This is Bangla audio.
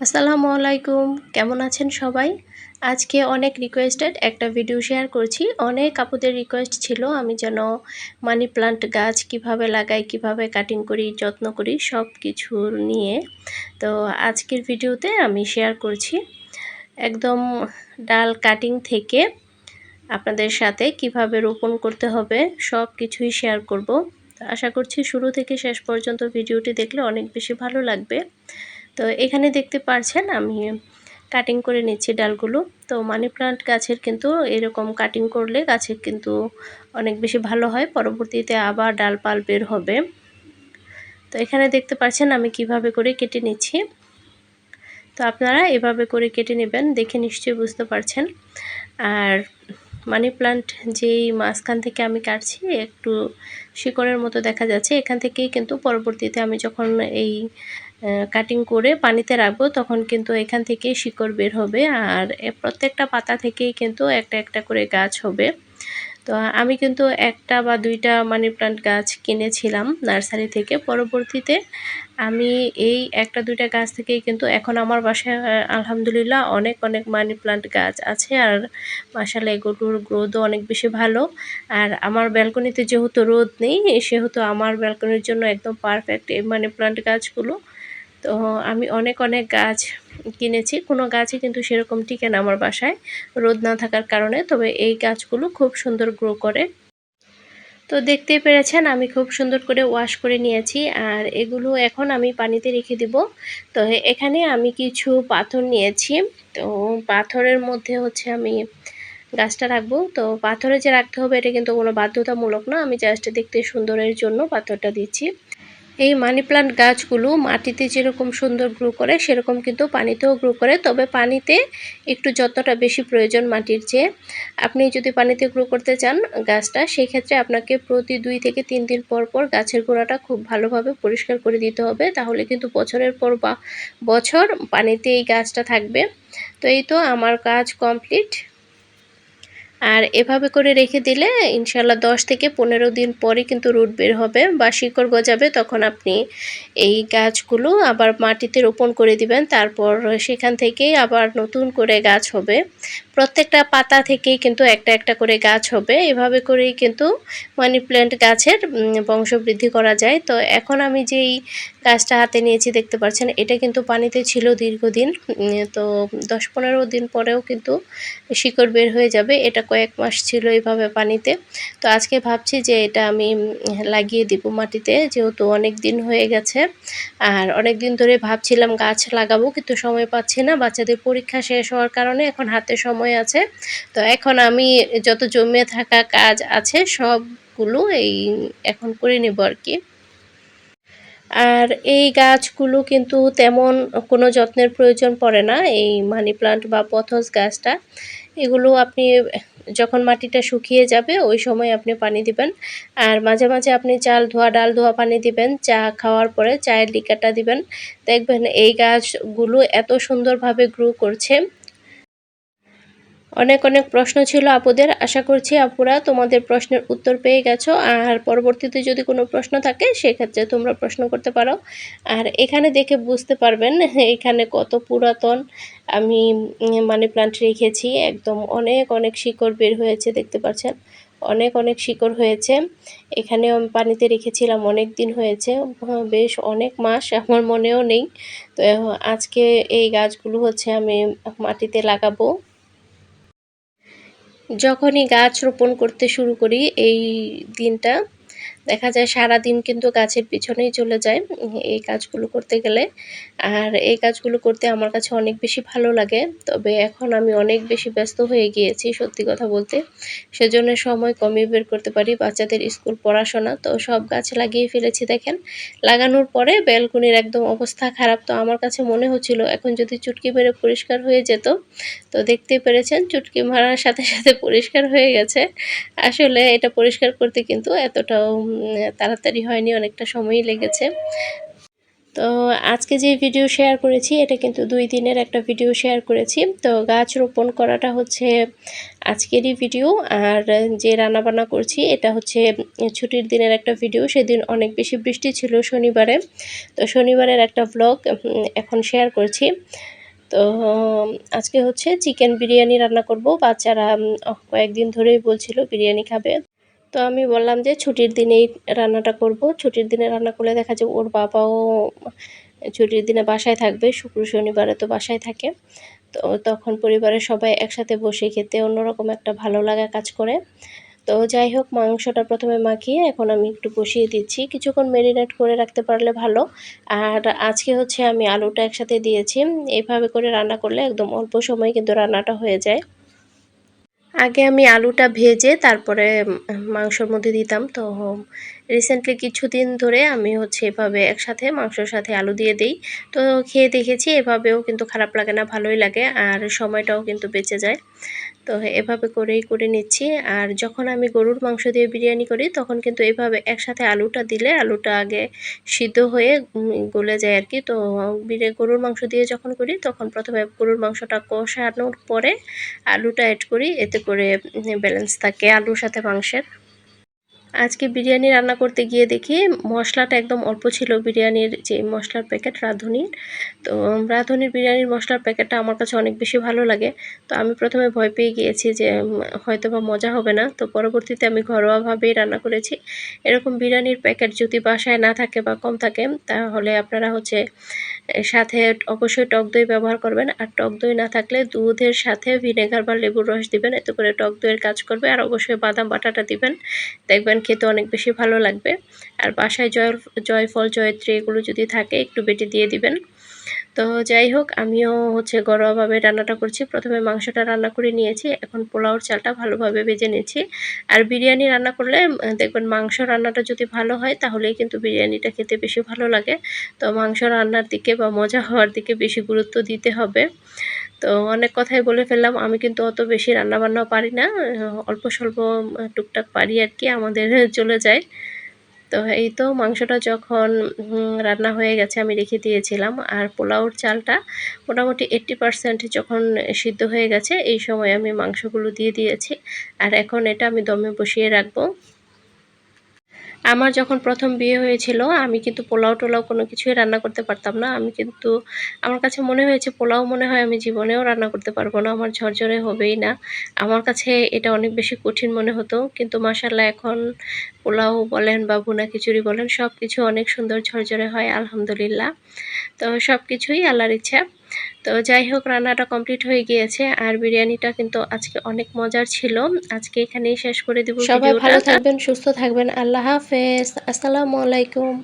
আসসালামু আলাইকুম। কেমন আছেন সবাই? আজকে অনেক রিকোয়েস্টেড একটা ভিডিও শেয়ার করছি। অনেক আপুদের রিকোয়েস্ট ছিল আমি যেন মানি প্লান্ট গাছ কীভাবে লাগাই, কীভাবে কাটিং করি, যত্ন করি, সব কিছু নিয়ে। তো আজকের ভিডিওতে আমি শেয়ার করছি একদম ডাল কাটিং থেকে আপনাদের সাথে কীভাবে রোপণ করতে হবে, সব কিছুই শেয়ার করব। আশা করছি শুরু থেকে শেষ পর্যন্ত ভিডিওটি দেখলে অনেক বেশি ভালো লাগবে। তো এখানে দেখতে পারছেন আমি কাটিং করে নিচ্ছি ডালগুলো। তো মানি প্লান্ট গাছের কিন্তু এরকম কাটিং করলে গাছের কিন্তু অনেক বেশি ভালো হয়। পরবর্তীতে আবার ডালপাল বের হবে। তো এখানে দেখতে পাচ্ছেন আমি কীভাবে করে কেটে নিচ্ছি। তো আপনারা এভাবে করে কেটে নেবেন, দেখে নিশ্চয়ই বুঝতে পারছেন। আর মানি প্লান্ট যেই মাঝখান থেকে আমি কাটছি, একটু শিকড়ের মতো দেখা যাচ্ছে। এখান থেকেই কিন্তু পরবর্তীতে আমি যখন এই কাটিং করে পানিতে রাখব, তখন কিন্তু এখান থেকে শিকড় বের হবে। আর প্রত্যেকটা পাতা থেকেই কিন্তু একটা একটা করে গাছ হবে। তো আমি কিন্তু একটা বা দুইটা মানি প্লান্ট গাছ কিনেছিলাম নার্সারি থেকে। পরবর্তীতে আমি এই একটা দুইটা গাছ থেকেই কিন্তু এখন আমার বাসায় আলহামদুলিল্লাহ অনেক অনেক মানি প্লান্ট গাছ আছে। আর মাসালে এগুলোর গ্রোথও অনেক বেশি ভালো। আর আমার ব্যালকনিতে যেহেতু রোদ নেই, সেহেতু আমার ব্যালকনির জন্য একদম পারফেক্ট এই মানি প্লান্ট গাছগুলো। তো আমি অনেক অনেক গাছ কিনেছি। কোনো গাছই কিন্তু সেরকম টিকে না আমার বাসায়, রোদ না থাকার কারণে। তবে এই গাছগুলো খুব সুন্দর গ্রো করে। তো দেখতে পেরেছেন, আমি খুব সুন্দর করে ওয়াশ করে নিয়েছি। আর এগুলো এখন আমি পানিতে রেখে দিব। তো এখানে আমি কিছু পাথর নিয়েছি। তো পাথরের মধ্যে হচ্ছে আমি গাছটা রাখব। তো পাথরে যে রাখতে হবে, এটা কিন্তু কোনো বাধ্যতামূলক না। আমি জাস্ট দেখতে সুন্দরের জন্য পাথরটা দিচ্ছি। এই মানি প্লান্ট গাছগুলো মাটিতে যেরকম সুন্দর গ্রো করে, সেরকম কিন্তু পানিতেও গ্রো করে। তবে পানিতে একটু যতটা বেশি প্রয়োজন মাটির চেয়ে। আপনি যদি পানিতে গ্রো করতে চান গাছটা সেই ক্ষেত্রে আপনাকে প্রতি দুই থেকে তিন দিন পর পর গাছের গোড়াটা খুব ভালোভাবে পরিষ্কার করে দিতে হবে। তাহলে কিন্তু বছরের পর বা বছর পানিতে এই গাছটা থাকবে। তো এই তো আমার কাজ কমপ্লিট। আর এভাবে করে রেখে দিলে ইনশাল্লাহ দশ থেকে পনেরো দিন পরে কিন্তু রুট বের হবে বা শিকড় গজাবে, তখন আপনি এই গাছগুলো আবার মাটিতে রোপণ করে দিবেন। তারপর সেখান থেকেই আবার নতুন করে গাছ হবে। প্রত্যেকটা পাতা থেকেই কিন্তু একটা একটা করে গাছ হবে। এভাবে করেই কিন্তু মানি প্ল্যান্ট গাছের বংশবৃদ্ধি করা যায়। তো এখন আমি যেই গাছটা হাতে নিয়েছি, দেখতে পাচ্ছেন। এটা কিন্তু পানিতে ছিল দীর্ঘদিন তো দশ পনেরো দিন পরেও কিন্তু শিকড় বের হয়ে যাবে। এটা কয়েক মাস ছিল এইভাবে পানিতে। তো আজকে ভাবছি যে এটা আমি লাগিয়ে দিব মাটিতে, যেহেতু অনেক দিন হয়ে গেছে। আর অনেক দিন ধরে ভাবছিলাম গাছ লাগাবো, কিন্তু সময় পাচ্ছি না। বাচ্চাদের পরীক্ষা শেষ হওয়ার কারণে এখন হাতে সময় আছে। তো এখন আমি যত জমে থাকা কাজ আছে, সবগুলো এই, এখন করে নেব আর কি। আর এই গাছগুলো কিন্তু তেমন কোনো যত্নের প্রয়োজন পড়ে না, এই মানি প্লান্ট বা পথস গাছটা। এগুলো আপনি যখন মাটিটা শুকিয়ে যাবে, ওই সময় আপনি পানি দিবেন। আর মাঝে মাঝে আপনি চাল ধোয়া, ডাল ধোয়া পানি দিবেন, চা খাওয়ার পরে চায়ের লিকাটা দিবেন। দেখবেন এই গাছগুলো এত সুন্দরভাবে গ্রো করছে। অনেক অনেক প্রশ্ন ছিল আপুদের। আশা করছি আপুরা তোমাদের প্রশ্নের উত্তর পেয়ে গেছো। আর পরবর্তীতে যদি কোনো প্রশ্ন থাকে, সেক্ষেত্রে তোমরা প্রশ্ন করতে পারো। আর এখানে দেখে বুঝতে পারবেন, এখানে কত পুরাতন আমি, মানি প্লান্ট রেখেছি। একদম অনেক অনেক শিকড় বের হয়েছে, দেখতে পাচ্ছেন? অনেক অনেক শিকড় হয়েছে। এখানে পানিতে রেখেছিলাম, অনেক দিন হয়েছে। বেশ অনেক মাস আমার মনেও নেই। তো আজকে এই গাছগুলো হচ্ছে আমি মাটিতে লাগাবো। যখনই গাছ রোপণ করতে শুরু করি এই দিনটা দেখা যায় সারা দিন কিন্তু গাছের পিছনেই চলে যায় এই কাজগুলো করতে গেলে। আর এই কাজগুলো করতে আমার কাছে অনেক বেশি ভালো লাগে। তবে এখন আমি অনেক বেশি ব্যস্ত হয়ে গিয়েছি সত্যি কথা বলতে। সেজন্য সময় কমই বের করতে পারি বাচ্চাদের স্কুল পড়াশোনা। তো সব গাছ লাগিয়ে ফেলেছি দেখেন। লাগানোর পরে ব্যালকনির একদম অবস্থা খারাপ। তো আমার কাছে মনে হচ্ছিল এখন যদি চুটকি মেরে পরিষ্কার হয়ে যেত, তো দেখতেই পেরেছেন চুটকি মারার সাথে সাথে পরিষ্কার হয়ে গেছে। আসলে এটা পরিষ্কার করতে কিন্তু এতটাও তাড়াতাড়ি হয়নি, অনেকটা সময়ই লেগেছে। তো আজকে যে ভিডিও শেয়ার করেছি, এটা কিন্তু দুই দিনের একটা ভিডিও শেয়ার করেছি। তো গাছ রোপণ করাটা হচ্ছে আজকেরই ভিডিও আর যে রান্নাবান্না করছি, এটা হচ্ছে ছুটির দিনের একটা ভিডিও সেদিন অনেক বেশি বৃষ্টি ছিল শনিবারে। তো শনিবারের একটা ব্লগ এখন শেয়ার করছি। তো আজকে হচ্ছে চিকেন বিরিয়ানি রান্না করব। বাচ্চারা কয়েকদিন ধরেই বলছিল, বিরিয়ানি খাবে। তো আমি বললাম যে ছুটির দিনেই রান্নাটা করব। ছুটির দিনে রান্না করলে দেখা যায় ওর বাবাও ছুটির দিনে বাসায় থাকবে, শুক্র, শনিবারে তো বাসায় থাকে। তো তখন পরিবারের সবাই একসাথে বসে খেতে অন্যরকম একটা ভালো লাগা কাজ করে। তো যাই হোক, মাংসটা প্রথমে মাখিয়ে এখন আমি একটু বসিয়ে দিচ্ছি। কিছুক্ষণ মেরিনেট করে রাখতে পারলে ভালো। আর আজকে হচ্ছে আমি আলুটা একসাথে দিয়েছি। এইভাবে করে রান্না করলে একদম অল্প সময় কিন্তু রান্নাটা হয়ে যায়। আগে আমি আলুটা ভেজে তারপরে মাংসর মধ্যে দিতাম। তো রিসেন্টলি কিছুদিন ধরে আমি হচ্ছে এভাবে একসাথে মাংসর সাথে আলু দিয়ে দিই। তো, খেয়ে দেখেছি এভাবেও কিন্তু খারাপ লাগে না, ভালোই লাগে। আর সময়টাও কিন্তু বেঁচে যায়। তো এভাবে করেই করে নিচ্ছি। আর যখন আমি গরুর মাংস দিয়ে বিরিয়ানি করি, তখন কিন্তু এভাবে একসাথে আলুটা দিলে আলুটা আগে সিদ্ধ হয়ে গলে যায় আর কি তো গরুর মাংস দিয়ে যখন করি, তখন প্রথমে গরুর মাংসটা কষানোর পরে আলুটা অ্যাড করি। এতে করে ব্যালেন্স থাকে আলুর সাথে মাংসের। আজকে বিরিয়ানি রান্না করতে গিয়ে দেখি মশলাটা একদম অল্প ছিল বিরিয়ানির যে মশলার প্যাকেট রাঁধুনির। তো রাঁধুনির বিরিয়ানির মশলার প্যাকেটটা আমার কাছে অনেক বেশি ভালো লাগে। তো আমি প্রথমে ভয় পেয়ে গিয়েছি যে হয়তো বা মজা হবে না। তো পরবর্তীতে আমি ঘরোয়াভাবেই রান্না করেছি। এরকম বিরিয়ানির প্যাকেট যদি বাসায় না থাকে বা কম থাকে, তাহলে আপনারা হচ্ছে সাথে অবশ্যই টক দই ব্যবহার করবেন। আর টক দই না থাকলে দুধের সাথে ভিনেগার বা লেবুর রস দিবেন। এতে করে টক দইয়ের কাজ করবে। আর অবশ্যই বাদাম, বাটাটা দিবেন। দেখবেন খেতে অনেক বেশি ভালো লাগবে। আর বাসায় জয়, জয়ফল, জয়ত্রী এগুলো যদি থাকে, একটু বেটে দিয়ে দিবেন। তো যাই হোক, আমিও হচ্ছে ঘরোয়াভাবে রান্নাটা করছি। প্রথমে মাংসটা রান্না করে নিয়েছি। এখন পোলাওর চালটা ভালোভাবে ভেজে নিয়েছি আর বিরিয়ানি রান্না করলে দেখবেন মাংস রান্নাটা যদি ভালো হয়, তাহলেই কিন্তু বিরিয়ানিটা খেতে বেশি ভালো লাগে। তো মাংস রান্নার দিকে বা মজা হওয়ার দিকে বেশি গুরুত্ব দিতে হবে। তো অনেক কথাই বলে ফেললাম। আমি কিন্তু অত বেশি রান্নাবান্নাও পারি না। অল্প স্বল্প টুকটাক পারি আর কি। আমাদের চলে যায়। তো এই তো মাংসটা যখন রান্না হয়ে গেছে আমি রেখে দিয়েছিলাম। আর পোলাওর চালটা মোটামুটি এইট্টি পারসেন্ট যখন সিদ্ধ হয়ে গেছে, এই সময় আমি মাংসগুলো দিয়ে দিয়েছি। আর এখন এটা আমি দমে বসিয়ে রাখব। আমার যখন প্রথম বিয়ে হয়েছিল, আমি কিন্তু পোলাও টোলাও কোনো কিছুই রান্না করতে পারতাম না। আমি কিন্তু, আমার কাছে মনে হয়েছে পোলাও মনে হয় আমি জীবনেও রান্না করতে পারব না, আমার ঝরঝরে হবেই না। আমার কাছে এটা অনেক বেশি কঠিন মনে হতো, কিন্তু মাসাল্লাহ এখন পোলাও বলেন বা ভুনা খিচুড়ি বলেন সব কিছু অনেক সুন্দর ঝরঝরে হয়, আলহামদুলিল্লাহ। তো সব কিছুই আল্লাহর ইচ্ছা। তো যাই হোক রান্নাটা কমপ্লিট হয়ে গিয়েছে। আর বিরিয়ানিটা কিন্তু আজকে অনেক মজার ছিল। আজকে এখানেই শেষ করে দেবো সবাই ভালো থাকবেন সুস্থ থাকবেন। আল্লাহ হাফেজ। আসসালামু আলাইকুম।